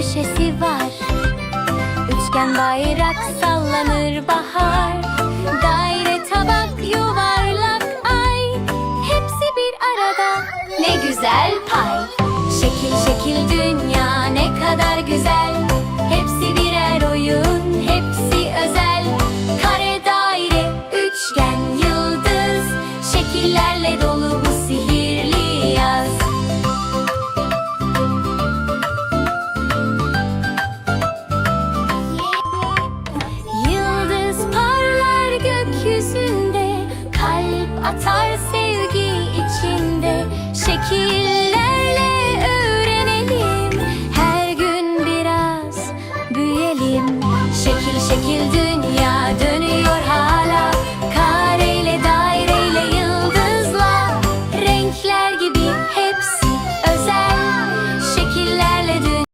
köşesi var. Üçgen bayrak sallanır bahar. Daire tabak yuvarlak ay. Hepsi bir arada. Ne güzel pay. Şekil şekil dünya ne kadar güzel. Hepsi birer oyun hepsi özel. Kare daire üçgen yıldız. Şekillerle dolu bu atar sevgi içinde. Şekillerle öğrenelim. Her gün biraz büyüyelim. Şekil şekildir.